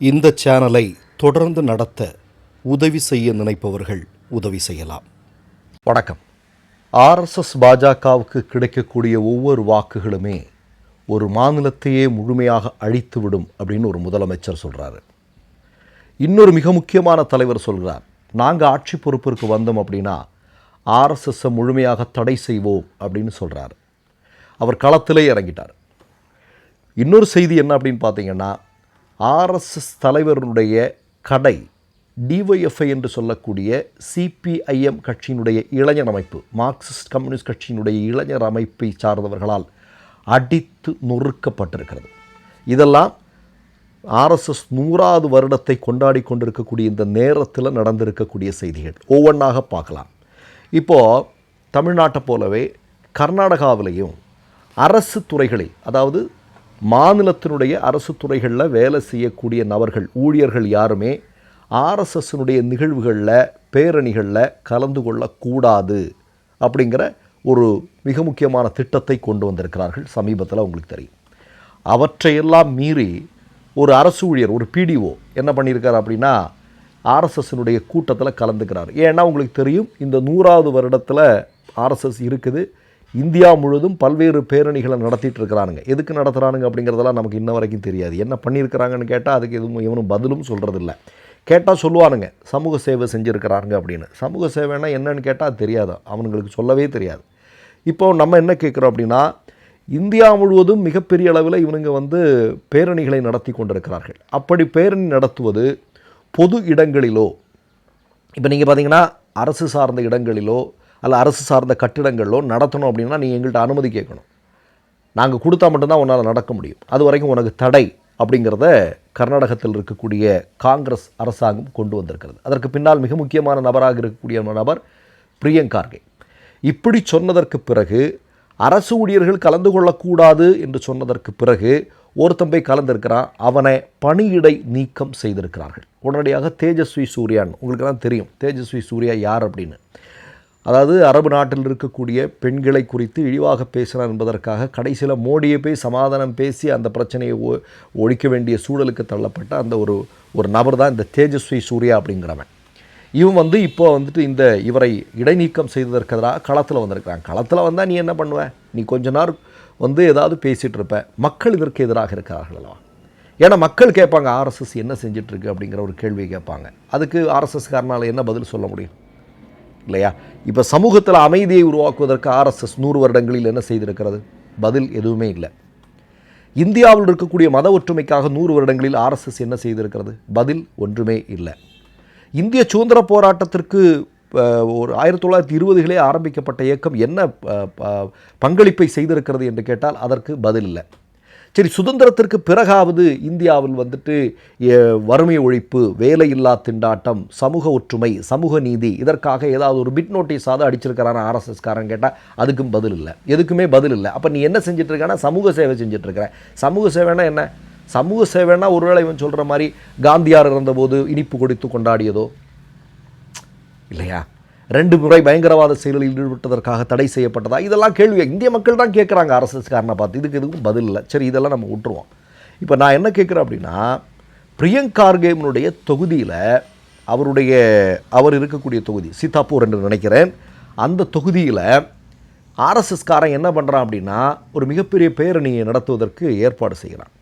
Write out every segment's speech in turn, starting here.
இந்த சேனலை தொடர்ந்து நடத்த உதவி செய்ய நினைப்பவர்கள் உதவி செய்யலாம். வணக்கம். ஆர்எஸ்எஸ் பாஜகவுக்கு கிடைக்கக்கூடிய ஒவ்வொரு வாக்குகளுமே ஒரு மாநிலத்தையே முழுமையாக அழித்துவிடும் அப்படின்னு ஒரு முதலமைச்சர் சொல்கிறாரு இன்னொரு மிக முக்கியமான தலைவர் சொல்கிறார் நாங்கள் ஆட்சி பொறுப்பிற்கு வந்தோம் அப்படின்னா ஆர்எஸ்எஸ்ஸை முழுமையாக தடை செய்வோம் அப்படின்னு சொல்கிறார் அவர் களத்திலே இறங்கிட்டார். இன்னொரு செய்தி என்ன அப்படின்னு பார்த்தீங்கன்னா ஆர்எஸ்எஸ் தலைவருடைய கடை டிஒய்எஃப்ஐ என்று சொல்லக்கூடிய சிபிஐஎம் கட்சியினுடைய இளைஞர் அமைப்பு மார்க்சிஸ்ட் கம்யூனிஸ்ட் கட்சியினுடைய இளைஞர் அமைப்பை சார்ந்தவர்களால் அடித்து நொறுக்கப்பட்டிருக்கிறது. இதெல்லாம் ஆர்எஸ்எஸ் நூறாவது வருடத்தை கொண்டாடி கொண்டிருக்கக்கூடிய இந்த நேரத்தில் நடந்திருக்கக்கூடிய செய்திகள். ஒவ்வொன்றாக பார்க்கலாம். இப்போது தமிழ்நாட்டை போலவே கர்நாடகாவிலையும் அரசு துறைகளில் அதாவது மாநிலத்தினுடைய அரசு துறைகளில் வேலை செய்யக்கூடிய நபர்கள் ஊழியர்கள் யாருமே ஆர்எஸ்எஸ்னுடைய நிகழ்வுகளில் பேரணிகளில் கலந்து கொள்ளக்கூடாது அப்படிங்கிற ஒரு மிக முக்கியமான திட்டத்தை கொண்டு வந்திருக்கிறார்கள். சமீபத்தில் உங்களுக்கு தெரியும். அவற்றையெல்லாம் மீறி ஒரு அரசு ஊழியர் ஒரு பிடிஓ என்ன பண்ணியிருக்கார் அப்படின்னா ஆர்எஸ்எஸ்னுடைய கூட்டத்தில் கலந்துக்கிறார். ஏன்னா உங்களுக்கு தெரியும் இந்த நூறாவது வருடத்தில் ஆர்எஸ்எஸ் இருக்குது. இந்தியா முழுதும் பல்வேறு பேரணிகளை நடத்திட்டு இருக்கிறானுங்க. எதுக்கு நடத்துகிறானுங்க அப்படிங்கிறதெல்லாம் நமக்கு இன்ன வரைக்கும் தெரியாது. என்ன பண்ணியிருக்கிறாங்கன்னு கேட்டால் அதுக்கு எதுவும் இவனும் பதிலும் சொல்கிறதில்ல கேட்டால் சொல்லுவானுங்க சமூக சேவை செஞ்சுருக்கிறாருங்க அப்படின்னு. சமூக சேவைன்னா என்னன்னு கேட்டால் தெரியாது. அவனுங்களுக்கு சொல்லவே தெரியாது. இப்போ நம்ம என்ன கேட்குறோம் அப்படின்னா இந்தியா முழுவதும் மிகப்பெரிய அளவில் இவனுங்க வந்து பேரணிகளை நடத்தி கொண்டிருக்கிறார்கள். அப்படி பேரணி நடத்துவது பொது இடங்களிலோ இப்போ நீங்கள் பார்த்தீங்கன்னா அரசு சார்ந்த இடங்களிலோ அல்ல அரசு சார்ந்த கட்டிடங்களோ நடத்தணும் அப்படின்னா நீங்கள் எங்கள்கிட்ட அனுமதி கேட்கணும். நாங்கள் கொடுத்தா மட்டும்தான் உன்னால் நடக்க முடியும். அது வரைக்கும் உனக்கு தடை அப்படிங்கிறத கர்நாடகத்தில் இருக்கக்கூடிய காங்கிரஸ் அரசாங்கம் கொண்டு வந்திருக்கிறது. அதற்கு பின்னால் மிக முக்கியமான நபராக இருக்கக்கூடிய நபர் பிரியங்கார்கே இப்படி சொன்னதற்கு பிறகு அரசு ஊழியர்கள் கலந்து கொள்ளக்கூடாது என்று சொன்னதற்கு பிறகு ஒருத்தன் போய் கலந்திருக்கிறான். அவனை பணியிடை நீக்கம் செய்திருக்கிறார்கள். உடனடியாக தேஜஸ்வி சூர்யான் உங்களுக்கெல்லாம் தெரியும். தேஜஸ்வி சூர்யா யார் அப்படின்னு. அதாவது அரபு நாட்டில் இருக்கக்கூடிய பெண்களை குறித்து இழிவாக பேசினார் என்பதற்காக கடைசியில் மோடியை போய் சமாதானம் பேசி அந்த பிரச்சனையை ஒ ஒழிக்க வேண்டிய சூழலுக்கு தள்ளப்பட்ட அந்த ஒரு ஒரு நபர் தான் இந்த தேஜஸ்வி சூர்யா அப்படிங்கிறவன். இவன் வந்து இப்போ வந்துட்டு இந்த இவரை இடைநீக்கம் செய்ததற்கு எதிராக களத்தில் வந்திருக்கிறான். களத்தில் வந்தால் நீ என்ன பண்ணுவ? நீ கொஞ்ச நேரம் வந்து ஏதாவது பேசிகிட்டு இருப்ப. மக்கள் இதற்கு எதிராக இருக்கிறார்கள் அல்லவா? ஏன்னா மக்கள் கேட்பாங்க ஆர்எஸ்எஸ் என்ன செஞ்சிட்ருக்கு அப்படிங்கிற ஒரு கேள்வியை கேட்பாங்க. அதுக்கு ஆர்எஸ்எஸ்காரனால் என்ன பதில் சொல்ல முடியும்? இல்லையா? இப்போ சமூகத்தில் அமைதியை உருவாக்குவதற்கு ஆர்எஸ்எஸ் நூறு வருடங்களில் என்ன செய்திருக்கிறது? பதில் எதுவுமே இல்லை. இந்தியாவில் இருக்கக்கூடிய மத ஒற்றுமைக்காக நூறு வருடங்களில் ஆர்எஸ்எஸ் என்ன செய்திருக்கிறது? பதில் ஒன்றுமே இல்லை. இந்திய சுதந்திர போராட்டத்திற்கு ஒரு ஆயிரத்தி தொள்ளாயிரத்தி இருபதுகளே ஆரம்பிக்கப்பட்ட இயக்கம் என்ன ப- பங்களிப்பை செய்திருக்கிறது என்று கேட்டால் அதற்கு பதில் இல்லை. சரி சுதந்திரத்திற்கு பிறகாவது இந்தியாவில் வந்துட்டு வறுமை ஒழிப்பு வேலையில்லா திண்டாட்டம் சமூக ஒற்றுமை சமூக நீதி இதற்காக ஏதாவது ஒரு பிட் நோட்டீஸாவது அடிச்சிருக்கிறான ஆர்எஸ்எஸ்காரன் கேட்டால் அதுக்கும் பதில் இல்லை. எதுக்குமே பதில் இல்லை. அப்போ நீ என்ன செஞ்சுட்டு சமூக சேவை செஞ்சிட்ருக்கிற. இருக்கிற சமூக சேவைனா என்ன? சமூக சேவைனா ஒருவேளை இவன் சொல்கிற மாதிரி காந்தியார் இருந்தபோது இனிப்பு கொடுத்து கொண்டாடியதோ? இல்லையா? ரெண்டு முறை பயங்கரவாத செயலில் ஈடுபட்டதற்காக தடை செய்யப்பட்டதா? இதெல்லாம் கேள்வி. இந்திய மக்கள் தான் கேட்குறாங்க அரசுக்காரனை பார்த்து. இதுக்கு எதுக்கும் பதில் இல்லை. சரி இதெல்லாம் நம்ம விட்டுருவோம். இப்போ நான் என்ன கேட்குறேன் அப்படின்னா பிரியங்க் கார்கேவனுடைய தொகுதியில் அவருடைய அவர் இருக்கக்கூடிய தொகுதி சீதாப்பூர் என்று நினைக்கிறேன். அந்த தொகுதியில் ஆர்எஸ்எஸ்காரன் என்ன பண்ணுறான் அப்படின்னா ஒரு மிகப்பெரிய பேரணியை நடத்துவதற்கு ஏற்பாடு செய்கிறான்.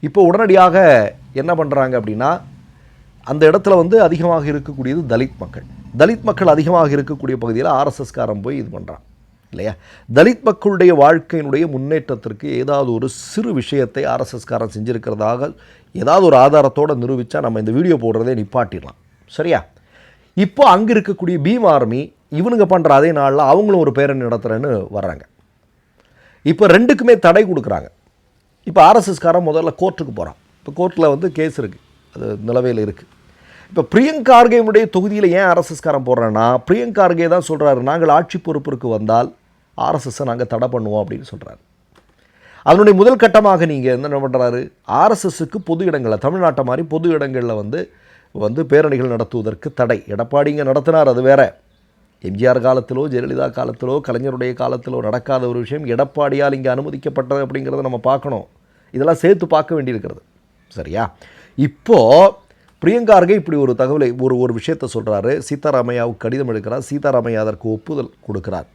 இப்போ உடனடியாக என்ன பண்ணுறாங்க அப்படின்னா அந்த இடத்துல வந்து அதிகமாக இருக்கக்கூடியது தலித் மக்கள். தலித் மக்கள் அதிகமாக இருக்கக்கூடிய பகுதியில் ஆர்எஸ்எஸ்காரன் போய் இது பண்ணுறான் இல்லையா? தலித் மக்களுடைய வாழ்க்கையினுடைய முன்னேற்றத்திற்கு ஏதாவது ஒரு சிறு விஷயத்தை ஆர்எஸ்எஸ்காரன் செஞ்சுருக்கிறதாக ஏதாவது ஒரு ஆதாரத்தோடு நிரூபித்தா நம்ம இந்த வீடியோ போடுறதே நிப்பாட்டிடலாம். சரியா? இப்போ அங்கே இருக்கக்கூடிய பீம் ஆர்மி இவனுங்க பண்ணுற அதே நாளில் அவங்களும் ஒரு பேரணி நடத்துகிறேன்னு வர்றாங்க. இப்போ ரெண்டுக்குமே தடை கொடுக்குறாங்க. இப்போ ஆர்எஸ்எஸ்காரன் முதல்ல கோர்ட்டுக்கு போகிறான் இப்போ கோர்ட்டில் வந்து கேஸ் இருக்குது அது நிலவையில் இருக்குது இப்போ பிரியங்கார்கேனுடைய தொகுதியில் ஏன் ஆர்எஸ்எஸ்காரன் போடுறேன்னா பிரியங்கார்கே தான் சொல்கிறாரு நாங்கள் ஆட்சி பொறுப்பிற்கு வந்தால் ஆர்எஸ்எஸ்ஸை நாங்கள் தடை பண்ணுவோம் அப்படின்னு சொல்கிறாரு அதனுடைய முதல் கட்டமாக நீங்கள் என்ன பண்ணுறாரு ஆர்எஸ்எஸ்க்கு பொது இடங்களில் தமிழ்நாட்டை மாதிரி பொது இடங்களில் வந்து வந்து பேரணிகள் நடத்துவதற்கு தடை. எடப்பாடிங்க நடத்தினார் அது வேற. எம்ஜிஆர் காலத்திலோ ஜெயலலிதா காலத்திலோ கலைஞருடைய காலத்திலோ நடக்காத ஒரு விஷயம் எடப்பாடியால் இங்கே அனுமதிக்கப்பட்டது அப்படிங்கிறத நம்ம பார்க்கணும். இதெல்லாம் சேர்த்து பார்க்க வேண்டியிருக்கிறது. சரியா? இப்போது பிரியங்கார்கே இப்படி ஒரு தகவலை ஒரு ஒரு விஷயத்தை சொல்கிறாரு சீதாராமையாவுக்கு கடிதம் எடுக்கிறார் சீதாராமையா அதற்கு ஒப்புதல் கொடுக்குறார்.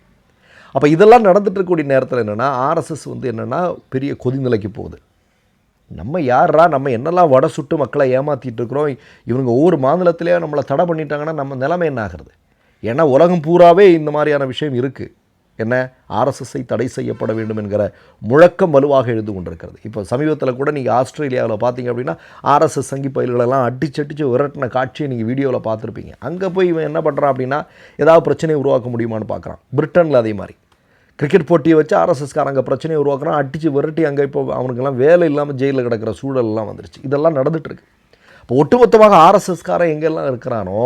அப்போ இதெல்லாம் நடந்துட்டு இருக்கக்கூடிய நேரத்தில் என்னென்னா ஆர்எஸ்எஸ் வந்து என்னென்னா பெரிய கொதிநிலைக்கு போகுது. நம்ம யாரா நம்ம என்னெல்லாம் வடை சுட்டு மக்களை ஏமாற்றிட்டு இருக்கிறோம்? இவங்க ஒவ்வொரு மாநிலத்திலேயே நம்மளை தடை பண்ணிட்டாங்கன்னா நம்ம நிலைமை என்ன ஆகிறது? ஏன்னா உலகம் பூராவே இந்த மாதிரியான விஷயம் இருக்குது என்ன? ஆர்எஸ்எஸ்ஸை தடை செய்யப்பட வேண்டும் என்கிற முழக்கம் வலுவாக எழுந்து கொண்டிருக்கிறது. இப்போ சமீபத்தில் கூட நீங்கள் ஆஸ்திரேலியாவில் பார்த்தீங்க அப்படின்னா ஆர்எஸ்எஸ் சங்கி பயில்களெல்லாம் அடிச்சு அடிச்சு விரட்டின காட்சியை நீங்கள் வீடியோவில் பார்த்துருப்பீங்க. அங்கே போய் இவன் என்ன பண்ணுறான் அப்படின்னா ஏதாவது பிரச்சனையை உருவாக்க முடியுமான்னு பார்க்குறான். பிரிட்டனில் அதே மாதிரி. கிரிக்கெட் போட்டியை வச்சு ஆர்எஸ்எஸ்காரங்க பிரச்சனையை உருவாக்குறான் அடித்து விரட்டி அங்கே இப்போ அவனுக்கெல்லாம் வேலை இல்லாமல் ஜெயிலில் கிடக்கிற சூழலெல்லாம் வந்துருச்சு. இதெல்லாம் நடந்துகிட்ருக்கு இப்போ ஒட்டுமொத்தமாக ஆர்எஸ்எஸ்காரன் எங்கெல்லாம் இருக்கிறானோ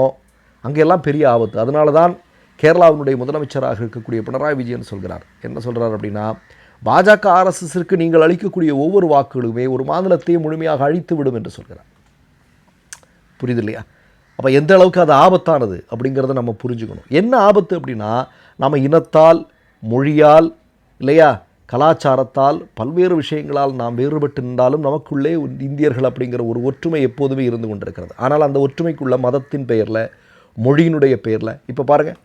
அங்கெல்லாம் பெரிய ஆபத்து. அதனால தான் கேரளாவினுடைய முதலமைச்சராக இருக்கக்கூடிய பினராயி விஜயன் சொல்கிறார். என்ன சொல்கிறார் அப்படின்னா பாஜக ஆர்எஸ்எஸ்ஸிற்கு நீங்கள் அளிக்கக்கூடிய ஒவ்வொரு வாக்குகளுமே ஒரு மாநிலத்தையும் முழுமையாக அழித்து விடும் என்று சொல்கிறார். புரியுது இல்லையா அப்போ எந்த அளவுக்கு அது ஆபத்தானது அப்படிங்கிறத நம்ம புரிஞ்சுக்கணும். என்ன ஆபத்து அப்படின்னா நம்ம இனத்தால் மொழியால் இல்லையா? கலாச்சாரத்தால் பல்வேறு விஷயங்களால் நாம் வேறுபட்டு நின்றாலும் நமக்குள்ளே இந்தியர்கள் அப்படிங்கிற ஒரு ஒற்றுமை எப்போதுமே இருந்து கொண்டிருக்கிறது. ஆனால் அந்த ஒற்றுமைக்குள்ள மதத்தின் பெயரில் மொழியினுடைய பெயரில் இப்போ பாருங்கள்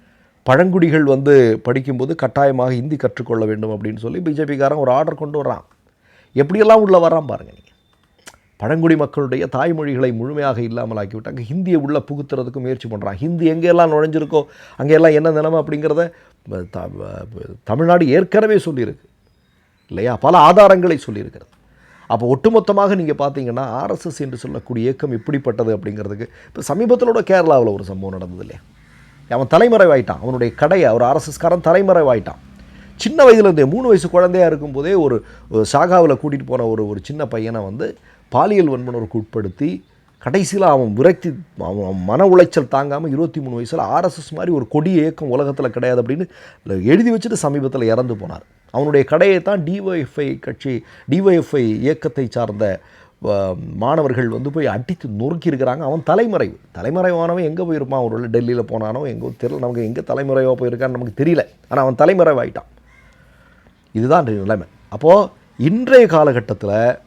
பழங்குடிகள் வந்து படிக்கும்போது கட்டாயமாக ஹிந்தி கற்றுக்கொள்ள வேண்டும் அப்படின்னு சொல்லி பிஜேபிக்காரன் ஒரு ஆர்டர் கொண்டு வர்றான். எப்படியெல்லாம் உள்ளே வரான் பாருங்கள் நீங்கள் பழங்குடி மக்களுடைய தாய்மொழிகளை முழுமையாக இல்லாமல் ஆக்கிவிட்டாங்க ஹிந்தியை உள்ளே புகுத்துறதுக்கு முயற்சி பண்ணுறான் ஹிந்தி எங்கெல்லாம் நுழைஞ்சிருக்கோ அங்கெல்லாம் என்ன நிலைமை அப்படிங்கிறத தமிழ்நாடு ஏற்கனவே சொல்லியிருக்கு. இல்லையா? பல ஆதாரங்களை சொல்லியிருக்கிறது. அப்போ ஒட்டுமொத்தமாக நீங்கள் பார்த்தீங்கன்னா ஆர்எஸ்எஸ் என்று சொல்லக்கூடிய இயக்கம் எப்படிப்பட்டது அப்படிங்கிறதுக்கு இப்போ சமீபத்திலோட கேரளாவில் ஒரு சம்பவம் நடந்தது இல்லையா? அவன் தலைமறைவாயிட்டான். அவனுடைய கடையை ஒரு ஆர்எஸ்எஸ்காரன் தலைமறைவாயிட்டான். சின்ன வயதுல இருந்தே மூணு வயசு குழந்தையா இருக்கும்போதே ஒரு ஒரு சாகாவில் கூட்டிகிட்டு போன ஒரு ஒரு சின்ன பையனை வந்து பாலியல் வன்முறைக்கு உட்படுத்தி கடைசியில் அவன் விரக்தி அவன் மன உளைச்சல் தாங்காமல் இருபத்தி மூணு வயசில் ஆர்எஸ்எஸ் மாதிரி ஒரு கொடிய இயக்கம் உலகத்தில் கிடையாது அப்படின்னு எழுதி வச்சுட்டு சமீபத்தில் இறந்து போனார். அவனுடைய கடையை தான் டிஒஎஃப்ஐ கட்சி டிஒஎஃப்ஐ இயக்கத்தை சார்ந்த மாணவர்கள் வந்து போய் அடித்து நொறுக்கியிருக்கிறாங்க. அவன் தலைமறைவு. தலைமறைவானவன் எங்கே போயிருப்பான்? ஒரு டெல்லியில் போனானோ எங்கோ தெரியல. நமக்கு எங்கே தலைமறைவாக போயிருக்கான்னு நமக்கு தெரியல. ஆனால் அவன் தலைமறைவாயிட்டான். இதுதான் நிலைமை. அப்போது இன்றைய காலகட்டத்தில்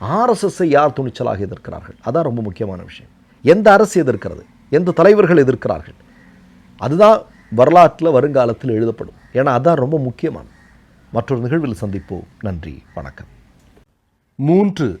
ஆர்எஸ்எஸ்ஸை யார் துணிச்சலாக எதிர்க்கிறார்கள்? அதான் ரொம்ப முக்கியமான விஷயம். எந்த அரசு எதிர்க்கிறது? எந்த தலைவர்கள் எதிர்க்கிறார்கள்? அதுதான் வரலாற்றில் வருங்காலத்தில் எழுதப்படும். ஏன்னா அதான் ரொம்ப முக்கியமான மற்றொரு நிகழ்வில் சந்திப்போம். நன்றி. வணக்கம். மூன்று